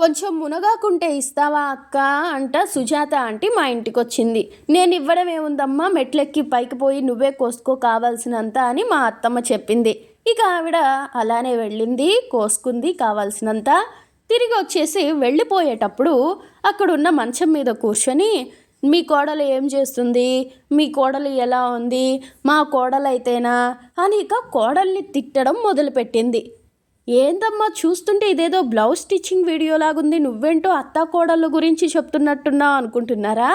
కొంచెం మునగాకుంటే ఇస్తావా అక్క అంట సుజాత ఆంటీ మా ఇంటికి వచ్చింది నేను ఇవ్వడం ఏముందమ్మా? మెట్లెక్కి పైకి పోయి నువ్వే కోసుకో కావాల్సినంత అని మా అత్తమ్మ చెప్పింది. ఇక ఆవిడ అలానే వెళ్ళింది కోసుకుంది కావాల్సినంత. తిరిగి వచ్చేసి వెళ్ళిపోయేటప్పుడు అక్కడున్న మంచం మీద కూర్చొని మీ కోడలు ఏం చేస్తుంది? మీ కోడలు ఎలా ఉంది? మా కోడలైతేనా? అని ఇక కోడల్ని తిట్టడం మొదలుపెట్టింది. ఏందమ్మా చూస్తుంటే ఇదేదో బ్లౌజ్ స్టిచ్చింగ్ వీడియో లాగుంది నువ్వేంటో అత్తా కోడళ్ళ గురించి చెప్తున్నట్టున్నావు అనుకుంటున్నారా?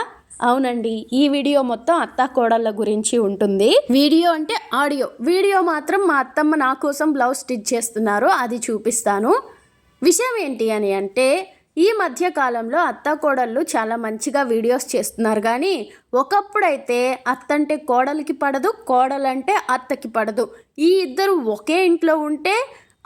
అవునండి ఈ వీడియో మొత్తం అత్తా కోడళ్ళ గురించి ఉంటుంది. వీడియో అంటే ఆడియో. వీడియో మాత్రం మా అత్తమ్మ నా కోసం బ్లౌజ్ స్టిచ్ చేస్తున్నారు అది చూపిస్తాను. విషయం ఏంటి అని అంటే ఈ మధ్య కాలంలో అత్త కోడళ్ళు చాలా మంచిగా వీడియోస్ చేస్తున్నారు కానీ ఒకప్పుడైతే అత్తంటే కోడలికి పడదు కోడలంటే అత్తకి పడదు. ఈ ఇద్దరు ఒకే ఇంట్లో ఉంటే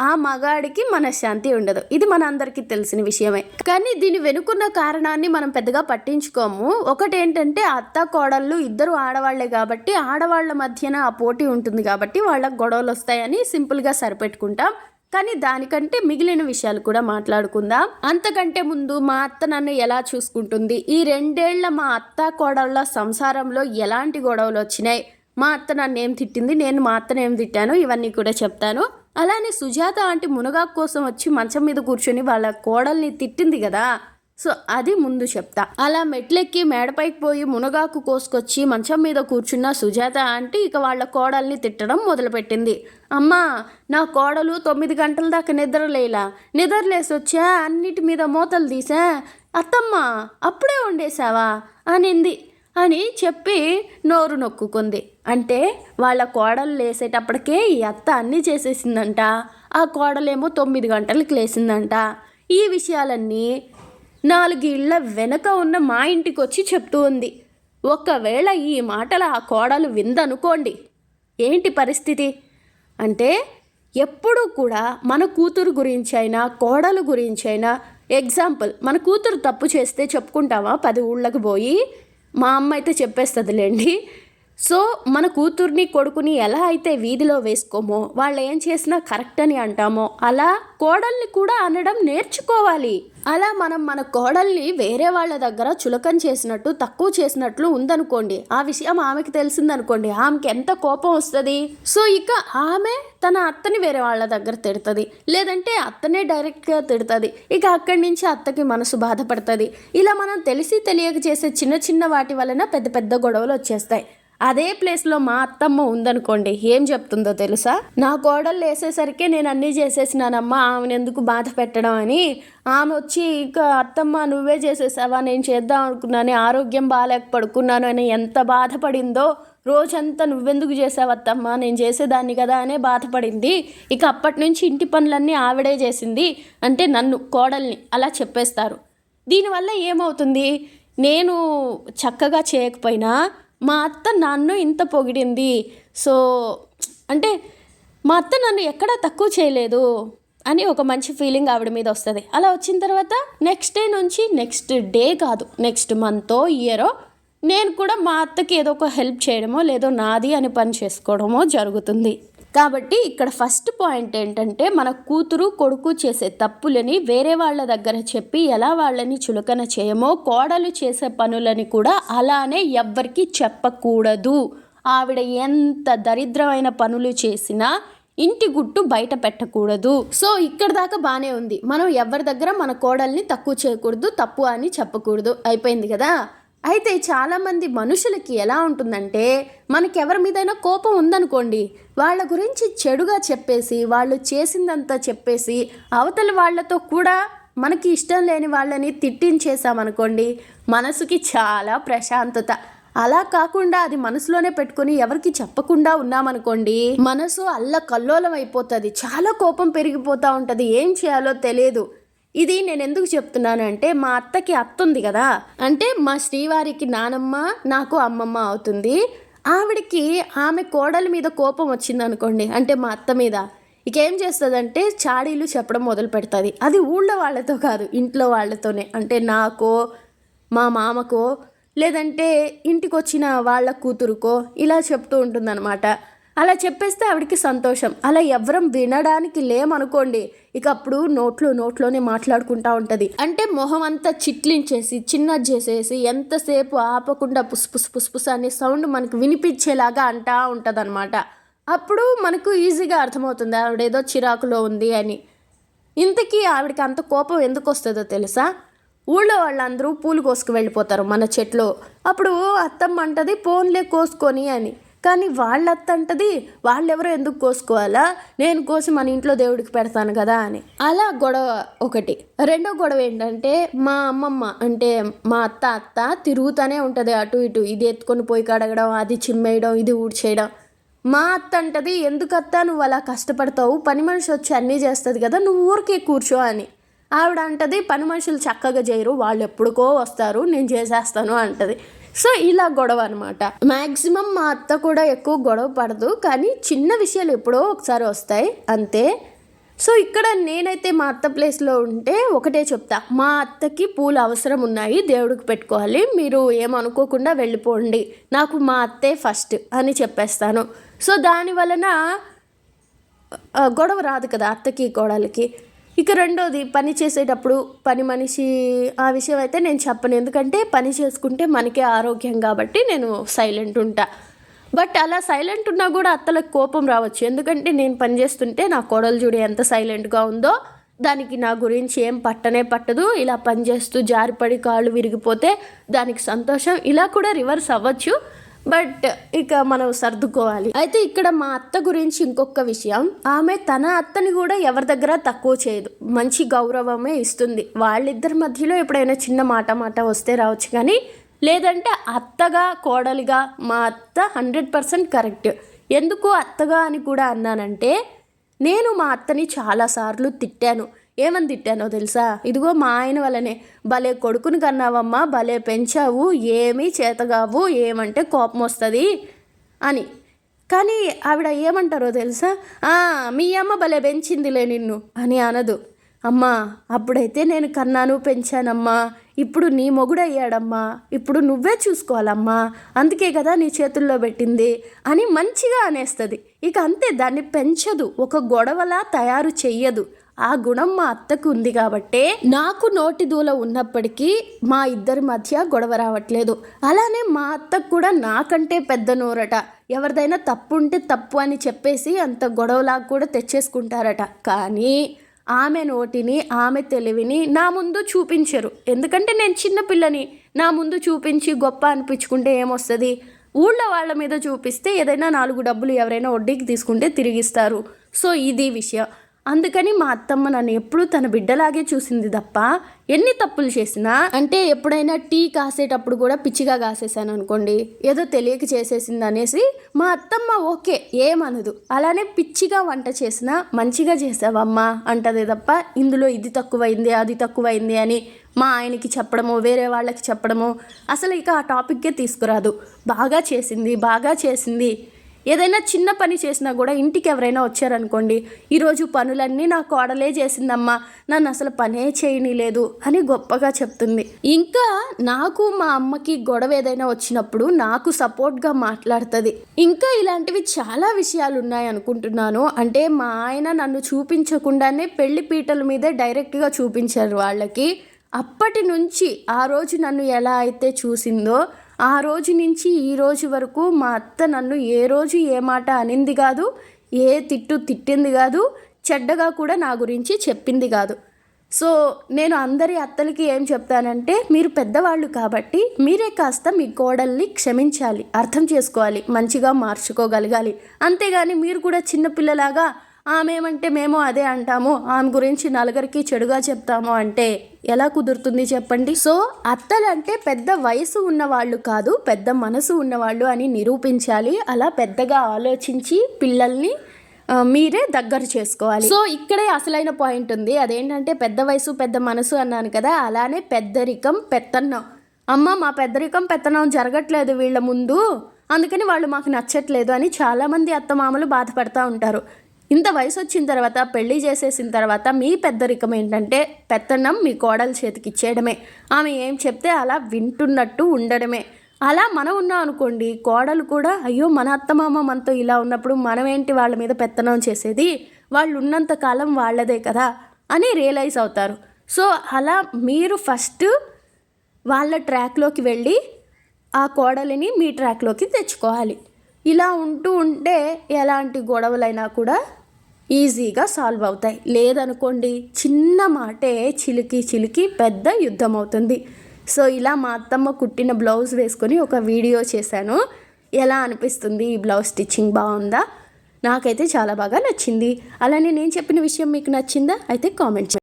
ఆ మగాడికి మనశ్శాంతి ఉండదు. ఇది మన అందరికీ తెలిసిన విషయమే. కానీ దీని వెనుకున్న కారణాన్ని మనం పెద్దగా పట్టించుకోము. ఒకటేంటంటే అత్త కోడళ్ళు ఇద్దరు ఆడవాళ్ళే కాబట్టి ఆడవాళ్ళ మధ్యన ఆ పోటీ ఉంటుంది కాబట్టి వాళ్ళకి గొడవలు వస్తాయని సింపుల్గా సరిపెట్టుకుంటాం. కానీ దానికంటే మిగిలిన విషయాలు కూడా మాట్లాడుకుందాం. అంతకంటే ముందు మా అత్త నన్ను ఎలా చూసుకుంటుంది? ఈ రెండేళ్ళ మా అత్త కోడళ్ళ సంసారంలో ఎలాంటి గొడవలు వచ్చినాయి? మా అత్త నన్ను ఏం తిట్టింది? నేను మా అత్తను ఏం తిట్టాను? ఇవన్నీ కూడా చెప్తాను. అలానే సుజాత ఆంటీ మునగాకు కోసం వచ్చి మంచం మీద కూర్చొని వాళ్ళ కోడల్ని తిట్టింది కదా. సో అది ముందు చెప్తా. అలా మెట్లెక్కి మేడపైకి పోయి మునగాకు కోసుకొచ్చి మంచం మీద కూర్చున్న సుజాత ఆంటీ ఇక వాళ్ళ కోడల్ని తిట్టడం మొదలుపెట్టింది. అమ్మా నా కోడలు తొమ్మిది గంటల దాకా నిద్రలేలా నిద్రలేసి వచ్చా అన్నిటి మీద మూతలు తీసా. అత్తమ్మ అప్పుడే వండేశావా? అనింది. అని చెప్పి నోరు నొక్కుకుంది. అంటే వాళ్ళ కోడలు లేసేటప్పటికే ఈ అత్త అన్నీ చేసేసిందంట. ఆ కోడలేమో తొమ్మిది గంటలకు లేసిందంట. ఈ విషయాలన్నీ నాలుగేళ్ళ వెనక ఉన్న మా ఇంటికి వచ్చి చెప్తూ ఉంది. ఒకవేళ ఈ మాటలు ఆ కోడలు విందనుకోండి. ఏంటి పరిస్థితి? అంటే ఎప్పుడూ కూడా మన కూతురు గురించి అయినా కోడలు గురించి అయినా ఎగ్జాంపుల్ మన కూతురు తప్పు చేస్తే చెప్పుకుంటామా పది ఊళ్ళకి పోయి మా అమ్మ అయితే చెప్పేస్తుందిలేండి. సో మన కూతుర్ని కొడుకుని ఎలా అయితే వీధిలో వేసుకోమో వాళ్ళు ఏం చేసినా కరెక్ట్ అని అంటామో అలా కోడల్ని కూడా అనడం నేర్చుకోవాలి. అలా మనం మన కోడల్ని వేరే వాళ్ళ దగ్గర చులకం చేసినట్టు తక్కువ చేసినట్లు ఉందనుకోండి. ఆ విషయం ఆమెకి తెలిసిందనుకోండి. ఆమెకి ఎంత కోపం వస్తుంది? సో ఇక ఆమె తన అత్తని వేరే వాళ్ళ దగ్గర తిడుతుంది. లేదంటే అత్తనే డైరెక్ట్గా తిడుతుంది. ఇక అక్కడి నుంచి అత్తకి మనసు బాధపడుతుంది. ఇలా మనం తెలిసి తెలియక చేసే చిన్న చిన్న వాటి వలన పెద్ద పెద్ద గొడవలు వచ్చేస్తాయి. అదే ప్లేస్లో మా అత్తమ్మ ఉందనుకోండి ఏం చెప్తుందో తెలుసా? నా కోడలు వేసేసరికి నేను అన్నీ చేసేసినానమ్మా ఆమెను ఎందుకు బాధ పెట్టడం అని. ఆమె వచ్చి ఇక అత్తమ్మ నువ్వే చేసేసావా? నేను చేద్దాం అనుకున్నాను ఆరోగ్యం బాగాలేక పడుకున్నాను అని ఎంత బాధపడిందో రోజంతా నువ్వెందుకు చేసావత్తమ్మ నేను చేసేదాన్ని కదా అనే బాధపడింది. ఇక అప్పటి నుంచి ఇంటి పనులన్నీ ఆవిడే చేసింది అంటే నన్ను కోడల్ని అలా చెప్పేస్తారు. దీనివల్ల ఏమవుతుంది? నేను చక్కగా చేయకపోయినా మా అత్త నన్ను ఇంత పొగిడింది. సో అంటే మా అత్త నన్ను ఎక్కడా తక్కువ చేయలేదు అని ఒక మంచి ఫీలింగ్ ఆవిడ మీద వస్తుంది. అలా వచ్చిన తర్వాత నెక్స్ట్ డే నుంచి నెక్స్ట్ డే కాదు నెక్స్ట్ మంతో ఇయరో నేను కూడా మా అత్తకి ఏదో ఒక హెల్ప్ చేయడమో లేదో నాది అని పని చేసుకోవడమో జరుగుతుంది. కాబట్టి ఇక్కడ ఫస్ట్ పాయింట్ ఏంటంటే మన కూతురు కొడుకు చేసే తప్పులని వేరే వాళ్ళ దగ్గర చెప్పి ఎలా వాళ్ళని చులకన చేయమో కోడలు చేసే పనులని కూడా అలానే ఎవ్వరికి చెప్పకూడదు. ఆవిడ ఎంత దరిద్రమైన పనులు చేసినా ఇంటి గుట్టు బయట పెట్టకూడదు. సో ఇక్కడ దాకా బాగానే ఉంది. మనం ఎవరి దగ్గర మన కోడల్ని తక్కువ చేయకూడదు తప్పు అని చెప్పకూడదు. అయిపోయింది కదా? అయితే చాలామంది మనుషులకి ఎలా ఉంటుందంటే మనకెవరి మీదైనా కోపం ఉందనుకోండి వాళ్ళ గురించి చెడుగా చెప్పేసి వాళ్ళు చేసిందంతా చెప్పేసి అవతలి వాళ్ళతో కూడా మనకి ఇష్టం లేని వాళ్ళని తిట్టించేసామనుకోండి మనసుకి చాలా ప్రశాంతత. అలా కాకుండా అది మనసులోనే పెట్టుకొని ఎవరికి చెప్పకుండా ఉన్నామనుకోండి మనసు అల్ల కల్లోలం అయిపోతుంది చాలా కోపం పెరిగిపోతూ ఉంటుంది ఏం చేయాలో తెలియదు. ఇది నేను ఎందుకు చెప్తున్నాను అంటే మా అత్తకి అత్త ఉంది కదా. అంటే మా శ్రీవారికి నానమ్మ నాకు అమ్మమ్మ అవుతుంది. ఆవిడకి ఆమె కోడల మీద కోపం వచ్చింది అనుకోండి అంటే మా అత్త మీద. ఇకేం చేస్తుందంటే చాడీలు చెప్పడం మొదలు పెడుతుంది. అది ఊళ్ళో వాళ్ళతో కాదు ఇంట్లో వాళ్ళతోనే. అంటే నాకో మా మామకో లేదంటే ఇంటికి వచ్చిన వాళ్ళ కూతురుకో ఇలా చెప్తూ ఉంటుందన్నమాట. అలా చెప్పేస్తే ఆవిడకి సంతోషం. అలా ఎవ్వరం వినడానికి లేమనుకోండి ఇక అప్పుడు నోట్లో నోట్లోనే మాట్లాడుకుంటా ఉంటుంది. అంటే మొహం అంతా చిట్లించేసి చిన్నది చేసేసి ఎంతసేపు ఆపకుండా పుస్ పుస్ పుస్ పుస్ అనే సౌండ్ మనకు వినిపించేలాగా అంటా ఉంటుంది అనమాట అప్పుడు మనకు ఈజీగా అర్థమవుతుంది ఆవిడేదో చిరాకులో ఉంది అని. ఇంతకీ ఆవిడకి అంత కోపం ఎందుకు వస్తుందో తెలుసా? ఊళ్ళో వాళ్ళందరూ పూలు కోసుకు వెళ్ళిపోతారు మన చెట్లో. అప్పుడు అత్తమ్మ అంటది పోన్లే కోసుకొని అని. కానీ వాళ్ళ అత్త అంటది వాళ్ళెవరో ఎందుకు కోసుకోవాలా? నేను కోసి మన ఇంట్లో దేవుడికి పెడతాను కదా అని. అలా గొడవ ఒకటి. రెండో గొడవ ఏంటంటే మా అమ్మమ్మ అంటే మా అత్త అత్త తిరుగుతూనే ఉంటుంది అటు ఇటు. ఇది ఎత్తుకొని పోయి కడగడం అది చిమ్మేయడం ఇది ఊడ్చేయడం. మా అత్త అంటది ఎందుకు అత్త? నువ్వు అలా కష్టపడతావు. పని మనిషి వచ్చి అన్నీ చేస్తుంది కదా నువ్వు ఊరికే కూర్చో అని. ఆవిడ అంటది పని మనుషులు చక్కగా చేయరు. వాళ్ళు ఎప్పుడుకో వస్తారు. నేను చేసేస్తాను అంటది. సో ఇలా గొడవ అనమాట మ్యాక్సిమం మా అత్త కూడా ఎక్కువ గొడవ పడదు కానీ చిన్న విషయాలు ఎప్పుడో ఒకసారి వస్తాయి అంతే. సో ఇక్కడ నేనైతే మా అత్త ప్లేస్లో ఉంటే ఒకటే చెప్తా. మా అత్తకి పూలు అవసరం ఉన్నాయి దేవుడికి పెట్టుకోవాలి మీరు ఏమనుకోకుండా వెళ్ళిపోండి. నాకు మా అత్తే ఫస్ట్ అని చెప్పేస్తాను. సో దాని వలన గొడవ రాదు కదా అత్తకి కోడలికి. ఇక రెండోది పని చేసేటప్పుడు పని మనిషి ఆ విషయం అయితే నేను చెప్పను. ఎందుకంటే పని చేసుకుంటే మనకే ఆరోగ్యం కాబట్టి నేను సైలెంట్ ఉంటా. బట్ అలా సైలెంట్ ఉన్నా కూడా అత్తలకు కోపం రావచ్చు. ఎందుకంటే నేను పని చేస్తుంటే నా కోడలు చూడు ఎంత సైలెంట్గా ఉందో దానికి నా గురించి ఏం పట్టనే పట్టదు. ఇలా పని చేస్తూ జారిపడి కాళ్ళు విరిగిపోతే దానికి సంతోషం. ఇలా కూడా రివర్స్ అవ్వచ్చు. బట్ ఇక మనం సర్దుకోవాలి. అయితే ఇక్కడ మా అత్త గురించి ఇంకొక విషయం. ఆమె తన అత్తని కూడా ఎవరి దగ్గర తక్కువ చేయదు. మంచి గౌరవమే ఇస్తుంది. వాళ్ళిద్దరి మధ్యలో ఎప్పుడైనా చిన్న మాట మాట వస్తే రావచ్చు కానీ లేదంటే అత్తగా కోడలిగా మా అత్త హండ్రెడ్ పర్సెంట్ కరెక్ట్. ఎందుకు అత్తగా అని కూడా అన్నానంటే నేను మా అత్తని చాలాసార్లు తిట్టాను. ఏమని తిట్టానో తెలుసా? ఇదిగో మా ఆయన వల్లనే. భలే కొడుకుని కన్నావమ్మా భలే పెంచావు ఏమీ చేతగావు ఏమంటే కోపం వస్తుంది అని. కానీ ఆవిడ ఏమంటారో తెలుసా? మీ అమ్మ భలే పెంచిందిలే నిన్ను అని అనదు. అమ్మా అప్పుడైతే నేను కన్నాను పెంచానమ్మా. ఇప్పుడు నీ మొగుడయ్యాడమ్మా. ఇప్పుడు నువ్వే చూసుకోవాలమ్మా. అందుకే కదా నీ చేతుల్లో పెట్టింది అని మంచిగా అనేస్తుంది. ఇక అంతే దాన్ని పెంచదు. ఒక గొడవలా తయారు చెయ్యదు. ఆ గుణం మా అత్తకు ఉంది కాబట్టే నాకు నోటి దూల ఉన్నప్పటికీ మా ఇద్దరి మధ్య గొడవ రావట్లేదు. అలానే మా అత్తకు కూడా నాకంటే పెద్ద నోరట. ఎవరిదైనా తప్పు ఉంటే తప్పు అని చెప్పేసి అంత గొడవలాగా కూడా తెచ్చేసుకుంటారట. కానీ ఆమె నోటిని ఆమె తెలివిని నా ముందు చూపించరు. ఎందుకంటే నేను చిన్న పిల్లని. నా ముందు చూపించి గొప్ప అనిపించుకుంటే ఏమొస్తుంది? ఊళ్ళో వాళ్ళ మీద చూపిస్తే ఏదైనా నాలుగు డబ్బులు ఎవరైనా వడ్డీకి తీసుకుంటే తిరిగిస్తారు. సో ఇది విషయం. అందుకని మా అత్తమ్మ నన్ను ఎప్పుడూ తన బిడ్డలాగే చూసింది తప్ప ఎన్ని తప్పులు చేసినా అంటే ఎప్పుడైనా టీ కాసేటప్పుడు కూడా పిచ్చిగా కాసేసాను అనుకోండి ఏదో తెలియక చేసేసింది అనేసి మా అత్తమ్మ ఓకే ఏమనదు. అలానే పిచ్చిగా వంట చేసినా మంచిగా చేసావమ్మా అంటదే తప్ప ఇందులో ఇది తక్కువైంది అది తక్కువైంది అని మా ఆయనకి చెప్పడము వేరే వాళ్ళకి చెప్పడము అసలు ఇక ఆ టాపిక్కే తీసుకురాదు. బాగా చేసింది బాగా చేసింది. ఏదైనా చిన్న పని చేసినా కూడా ఇంటికి ఎవరైనా వచ్చారనుకోండి ఈరోజు పనులన్నీ నా కోడలే చేసిందమ్మా నన్ను అసలు పనే చేయనిలేదు అని గొప్పగా చెప్తుంది. ఇంకా నాకు మా అమ్మకి గొడవ ఏదైనా వచ్చినప్పుడు నాకు సపోర్ట్గా మాట్లాడుతుంది. ఇంకా ఇలాంటివి చాలా విషయాలు ఉన్నాయి అనుకుంటున్నాను. అంటే మా ఆయన నన్ను చూపించకుండానే పెళ్ళి పీటల మీదే డైరెక్ట్గా చూపించారు వాళ్ళకి. అప్పటి నుంచి ఆ రోజు నన్ను ఎలా అయితే చూసిందో ఆ రోజు నుంచి ఈ రోజు వరకు మా అత్త నన్ను ఏ రోజు ఏ మాట అనింది కాదు ఏ తిట్టు తిట్టింది కాదు చెడ్డగా కూడా నా గురించి చెప్పింది కాదు. సో నేను అందరి అత్తలకి ఏం చెప్తానంటే మీరు పెద్దవాళ్ళు కాబట్టి మీరే కాస్త మీ కోడల్ని క్షమించాలి అర్థం చేసుకోవాలి మంచిగా మార్చుకోగలగాలి. అంతేగాని మీరు కూడా చిన్నపిల్లలాగా ఆమెమంటే మేము అదే అంటాము. ఆమె గురించి నలుగురికి చెడుగా చెప్తాము అంటే ఎలా కుదురుతుంది చెప్పండి? సో అత్తలంటే పెద్ద వయసు ఉన్నవాళ్ళు కాదు పెద్ద మనసు ఉన్నవాళ్ళు అని నిరూపించాలి. అలా పెద్దగా ఆలోచించి పిల్లల్ని మీరే దగ్గర చేసుకోవాలి. సో ఇక్కడే అసలైన పాయింట్ ఉంది. అదేంటంటే పెద్ద వయసు పెద్ద మనసు అన్నాను కదా అలానే పెద్దరికం పెత్తన్నం. అమ్మ మా పెద్దరికం పెత్తనం జరగట్లేదు వీళ్ళ ముందు. అందుకని వాళ్ళు మాకు నచ్చట్లేదు అని చాలామంది అత్తమామలు బాధపడతా ఉంటారు. ఇంత వయసు వచ్చిన తర్వాత పెళ్ళి చేసేసిన తర్వాత మీ పెద్దరికం ఏంటంటే పెత్తనం మీ కోడల చేతికి ఇచ్చేయడమే ఆమె ఏం చెప్తే అలా వింటున్నట్టు ఉండడమే. అలా మనం ఉన్నాం అనుకోండి కోడలు కూడా అయ్యో మన అత్తమామ మనతో ఇలా ఉన్నప్పుడు మనం ఏంటి వాళ్ళ మీద పెత్తనం చేసేది? వాళ్ళు ఉన్నంత కాలం వాళ్ళదే కదా? అని రియలైజ్ అవుతారు. సో అలా మీరు ఫస్ట్ వాళ్ళ ట్రాక్లోకి వెళ్ళి ఆ కోడలిని మీ ట్రాక్లోకి తెచ్చుకోవాలి. ఇలా ఉంటూ ఉంటే ఎలాంటి గొడవలైనా కూడా ఈజీగా సాల్వ్ అవుతాయి. లేదనుకోండి చిన్న మాటే చిలికి చిలికి పెద్ద యుద్ధం అవుతుంది సో ఇలా మా అత్తమ్మ కుట్టిన బ్లౌజ్ వేసుకొని ఒక వీడియో చేశాను. ఎలా అనిపిస్తుంది? ఈ బ్లౌజ్ స్టిచ్చింగ్ బాగుందా? నాకైతే చాలా బాగా నచ్చింది. అలానే నేను చెప్పిన విషయం మీకు నచ్చిందా? అయితే కామెంట్ చేయండి.